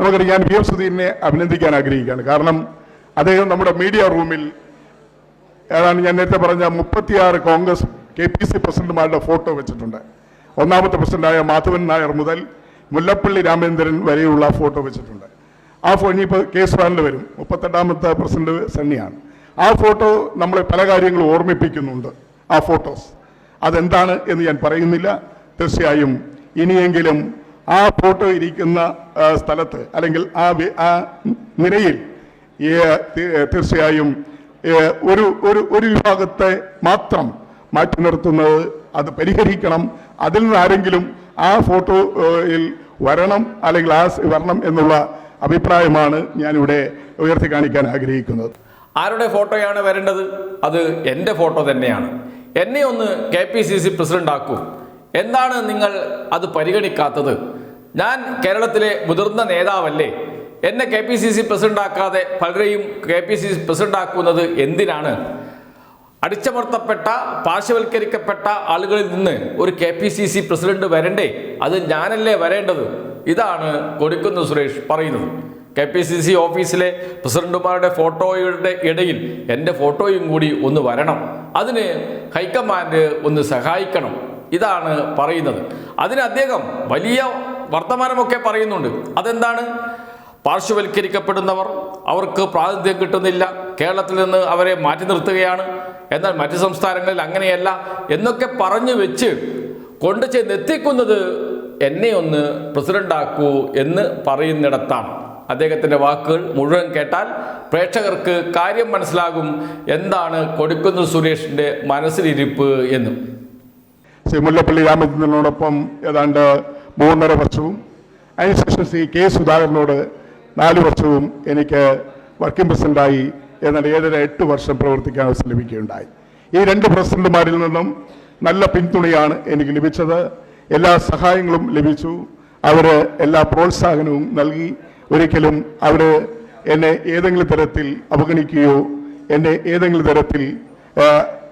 നമുക്കറിയാം ഞാൻ V M സുധീരനെ അഭിനന്ദിക്കാൻ ആഗ്രഹിക്കുകയാണ്. കാരണം അദ്ദേഹം നമ്മുടെ മീഡിയ റൂമിൽ ഏതാണ് ഞാൻ നേരത്തെ പറഞ്ഞ മുപ്പത്തിയാറ് കോൺഗ്രസ് കെ പി സി പ്രസിഡന്റുമാരുടെ ഫോട്ടോ വെച്ചിട്ടുണ്ട്. ഒന്നാമത്തെ പ്രസിഡന്റായ മാധവൻ നായർ മുതൽ മുല്ലപ്പള്ളി രാമേന്ദ്രൻ വരെയുള്ള ഫോട്ടോ വെച്ചിട്ടുണ്ട്. ആ ഫോ ഇനിയിപ്പോൾ കേസ് വാനിൽ വരും. മുപ്പത്തെട്ടാമത്തെ പ്രസിഡന്റ് സണ്ണിയാണ്. ആ ഫോട്ടോ നമ്മളെ പല കാര്യങ്ങളും ഓർമ്മിപ്പിക്കുന്നുണ്ട്. ആ ഫോട്ടോസ്. അതെന്താണ് എന്ന് ഞാൻ പറയുന്നില്ല. തീർച്ചയായും ഇനിയെങ്കിലും ആ ഫോട്ടോ ഇരിക്കുന്ന സ്ഥലത്ത് അല്ലെങ്കിൽ ആ ആ നിരയിൽ തീർച്ചയായും ഒരു ഒരു ഒരു വിഭാഗത്തെ മാത്രം മാറ്റി നിർത്തുന്നത് അത് പരിഹരിക്കണം. അതിൽ നിന്ന് ആരെങ്കിലും ആ ഫോട്ടോയിൽ വരണം അല്ലെങ്കിൽ ആ വരണം എന്നുള്ള അഭിപ്രായമാണ് ഞാനിവിടെ ഉയർത്തി കാണിക്കാൻ ആഗ്രഹിക്കുന്നത്. ആരുടെ ഫോട്ടോയാണ് വരേണ്ടത്? അത് എന്റെ ഫോട്ടോ തന്നെയാണ്. എന്നെ ഒന്ന് K P C C president ആക്കൂ എന്താണ് നിങ്ങൾ അത് പരിഗണിക്കാത്തത്? ഞാൻ കേരളത്തിലെ മുതിർന്ന നേതാവല്ലേ? എന്നെ K P C C president ആക്കാതെ പലരെയും K P C C president ആക്കുന്നത് എന്തിനാണ്? അടിച്ചമർത്തപ്പെട്ട പാർശ്വവൽക്കരിക്കപ്പെട്ട ആളുകളിൽ നിന്ന് ഒരു K P C C president വരണ്ടേ? അത് ഞാനല്ലേ വരേണ്ടത്? ഇതാണ് കൊടുക്കുന്ന സുരേഷ് പറയുന്നത്. കെ പി സി സി ഓഫീസിലെ പ്രസിഡന്റുമാരുടെ ഫോട്ടോയുടെ ഇടയിൽ എന്റെ ഫോട്ടോയും കൂടി ഒന്ന് വരണം. അതിന് ഹൈക്കമാൻഡ് ഒന്ന് സഹായിക്കണം. ഇതാണ് പറയുന്നത്. അതിന് അദ്ദേഹം വലിയ വർത്തമാനമൊക്കെ പറയുന്നുണ്ട്. അതെന്താണ്? പാർശ്വവൽക്കരിക്കപ്പെടുന്നവർ അവർക്ക് പ്രാതിനിധ്യം കിട്ടുന്നില്ല. കേരളത്തിൽ നിന്ന് അവരെ മാറ്റി നിർത്തുകയാണ്. എന്നാൽ മറ്റ് സംസ്ഥാനങ്ങളിൽ അങ്ങനെയല്ല എന്നൊക്കെ പറഞ്ഞു വെച്ച് കൊണ്ടു ചെന്നെത്തിക്കുന്നത് എന്നെ ഒന്ന് പ്രസിഡന്റാക്കൂ എന്ന് പറയുന്നിടത്താണ് അദ്ദേഹത്തിന്റെ വാക്കുകൾ മുഴുവൻ കേട്ടാൽ പ്രേക്ഷകർക്ക് കാര്യം മനസ്സിലാകും എന്താണ് കൊടുക്കുന്ന സുരേഷിന്റെ മനസ്സിലിരിപ്പ് എന്നും. ശ്രീ മുല്ലപ്പള്ളി രാമചന്ദ്രനോടൊപ്പം ഏതാണ്ട് മൂന്നര വർഷവും. അതിനുശേഷം ശ്രീ കെ സുധാകരനോട് നാല് വർഷവും എനിക്ക് വർക്കിംഗ് പ്രസിഡന്റായി എന്നാൽ ഏഴര എട്ട് വർഷം പ്രവർത്തിക്കാൻ അവസരം ലഭിക്കുകയുണ്ടായി ഈ രണ്ട് പ്രസിഡന്റുമാരിൽ നിന്നും നല്ല പിന്തുണയാണ് എനിക്ക് ലഭിച്ചത്. എല്ലാ സഹായങ്ങളും ലഭിച്ചു. അവർ എല്ലാ പ്രോത്സാഹനവും നൽകി. ഒരിക്കലും അവർ എന്നെ ഏതെങ്കിലും തരത്തിൽ അവഗണിക്കുകയോ എന്നെ ഏതെങ്കിലും തരത്തിൽ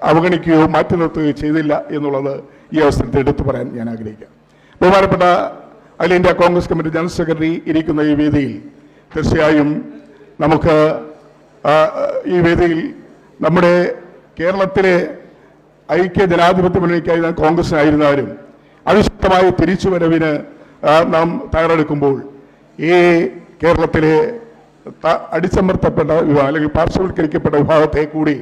അവഗണിക്കുകയോ മാറ്റി നിർത്തുകയോ ചെയ്തില്ല എന്നുള്ളത് ഈ അവസരത്തിൽ എടുത്തു പറയാൻ ഞാൻ ആഗ്രഹിക്കാം. ബഹുമാനപ്പെട്ട Akhila India Congress committee general secretary ഇരിക്കുന്ന ഈ വേദിയിൽ തീർച്ചയായും നമുക്ക് ഈ വേദിയിൽ നമ്മുടെ കേരളത്തിലെ ഐക്യ ജനാധിപത്യ മുന്നണിക്കായി കോൺഗ്രസിനായിരുന്നാലും അതിശക്തമായ തിരിച്ചുവരവിന് നാം തയ്യാറെടുക്കുമ്പോൾ ഈ കേരളത്തിലെ അടിച്ചമർത്തപ്പെട്ട വിഭാഗം അല്ലെങ്കിൽ പാർശ്വവൽക്കരിക്കപ്പെട്ട വിഭാഗത്തെ കൂടി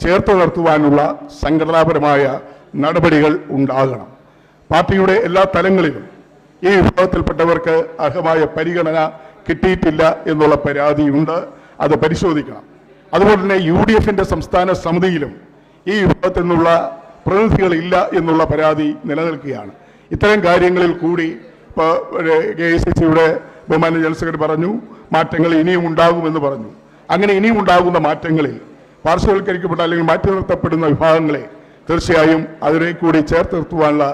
ചേർത്ത് നിർത്തുവാനുള്ള സംഘടനാപരമായ നടപടികൾ ഉണ്ടാകണം. പാർട്ടിയുടെ എല്ലാ തലങ്ങളിലും ഈ വിഭാഗത്തിൽപ്പെട്ടവർക്ക് അർഹമായ പരിഗണന കിട്ടിയിട്ടില്ല എന്നുള്ള പരാതിയുണ്ട്. അത് പരിശോധിക്കണം. അതുപോലെ തന്നെ യു ഡി എഫിന്റെ സംസ്ഥാന സമിതിയിലും ഈ വിഭാഗത്തിൽ നിന്നുള്ള പ്രതിനിധികളില്ല എന്നുള്ള പരാതി നിലനിൽക്കുകയാണ്. ഇത്തരം കാര്യങ്ങളിൽ കൂടി ഇപ്പോൾ കെ ഐ സി സിയുടെ ബഹുമാന ജനറൽ സെക്രട്ടറി പറഞ്ഞു മാറ്റങ്ങൾ ഇനിയും ഉണ്ടാകുമെന്ന് പറഞ്ഞു. അങ്ങനെ ഇനിയും ഉണ്ടാകുന്ന മാറ്റങ്ങളിൽ പാർശ്വവൽക്കരിക്കപ്പെട്ട അല്ലെങ്കിൽ മാറ്റി നിർത്തപ്പെടുന്ന വിഭാഗങ്ങളെ തീർച്ചയായും അതിനെ കൂടി ചേർത്ത് നിർത്തുവാനുള്ള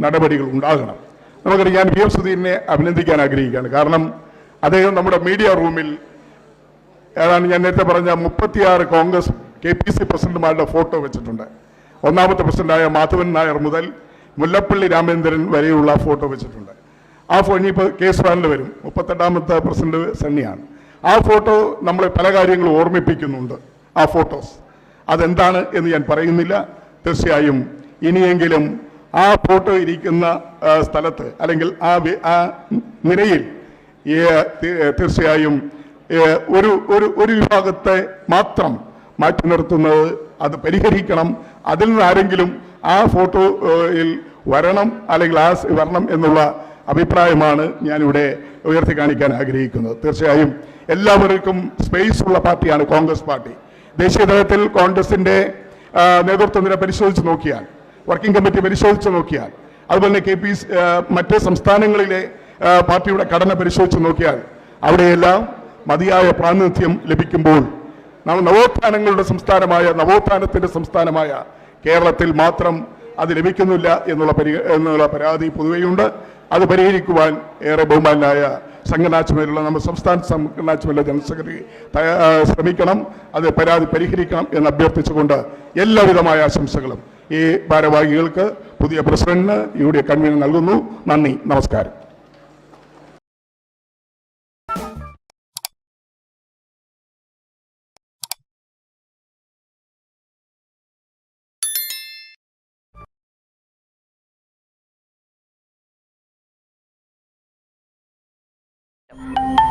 നടപടികൾ ഉണ്ടാകണം. നമുക്കറിയാം ഞാൻ വി എം സുധീരനെ അഭിനന്ദിക്കാൻ ആഗ്രഹിക്കുകയാണ്. കാരണം അദ്ദേഹം നമ്മുടെ മീഡിയ റൂമിൽ ഏതാണ് ഞാൻ നേരത്തെ പറഞ്ഞ മുപ്പത്തിയാറ് കോൺഗ്രസ് കെ പി സി പ്രസിഡന്റുമാരുടെ ഫോട്ടോ വെച്ചിട്ടുണ്ട്. ഒന്നാമത്തെ പ്രസിഡന്റായ മാധവൻ നായർ മുതൽ മുല്ലപ്പള്ളി രാമേന്ദ്രൻ വരെയുള്ള ഫോട്ടോ വെച്ചിട്ടുണ്ട്. ആ ഫോ ഇനിയിപ്പോൾ കേസ് വാനിൽ വരും. മുപ്പത്തെട്ടാമത്തെ പ്രസിഡന്റ് സണ്ണിയാണ്. ആ ഫോട്ടോ നമ്മളെ പല കാര്യങ്ങളും ഓർമ്മിപ്പിക്കുന്നുണ്ട്. ആ ഫോട്ടോസ്. അതെന്താണ് എന്ന് ഞാൻ പറയുന്നില്ല. തീർച്ചയായും ഇനിയെങ്കിലും ആ ഫോട്ടോ ഇരിക്കുന്ന സ്ഥലത്ത് അല്ലെങ്കിൽ ആ ആ നിരയിൽ തീർച്ചയായും ഒരു ഒരു ഒരു വിഭാഗത്തെ മാത്രം മാറ്റി നിർത്തുന്നത് അത് പരിഹരിക്കണം. അതിൽ നിന്ന് ആരെങ്കിലും ആ ഫോട്ടോയിൽ വരണം അല്ലെങ്കിൽ ആ വരണം എന്നുള്ള അഭിപ്രായമാണ് ഞാനിവിടെ ഉയർത്തി കാണിക്കാൻ ആഗ്രഹിക്കുന്നത്. തീർച്ചയായും എല്ലാവർക്കും സ്പേസ് ഉള്ള പാർട്ടിയാണ് കോൺഗ്രസ് പാർട്ടി. ദേശീയ തലത്തിൽ കോൺഗ്രസിന്റെ ആ, നേതൃത്വ നിര പരിശോധിച്ച് നോക്കിയാൽ വർക്കിംഗ് കമ്മിറ്റി പരിശോധിച്ച് നോക്കിയാൽ അതുപോലെ തന്നെ കെ പി മറ്റ് സംസ്ഥാനങ്ങളിലെ പാർട്ടിയുടെ ഘടന പരിശോധിച്ച് നോക്കിയാൽ അവിടെയെല്ലാം മതിയായ പ്രാതിനിധ്യം ലഭിക്കുമ്പോൾ നമ്മൾ നവോത്ഥാനങ്ങളുടെ സംസ്ഥാനമായ നവോത്ഥാനത്തിന്റെ സംസ്ഥാനമായ കേരളത്തിൽ മാത്രം അത് ലഭിക്കുന്നില്ല എന്നുള്ള എന്നുള്ള പരാതി പൊതുവെയുണ്ട്. അത് പരിഹരിക്കുവാൻ ഏറെ ബഹുമാനായ സംഘടനാ ചുമതലയുള്ള നമ്മുടെ സംസ്ഥാന സംഘടനാ ചുമതല ജനറൽ സെക്രട്ടറി ശ്രമിക്കണം അത് പരാതി പരിഹരിക്കണം എന്ന് അഭ്യർത്ഥിച്ചുകൊണ്ട് എല്ലാവിധമായ ആശംസകളും ഈ ഭാരവാഹികൾക്ക് പുതിയ പ്രസിഡന്റിന് യു ഡി എഫ് കൺവീനർ നൽകുന്നു. നന്ദി നമസ്കാരം. നമസ്കാരം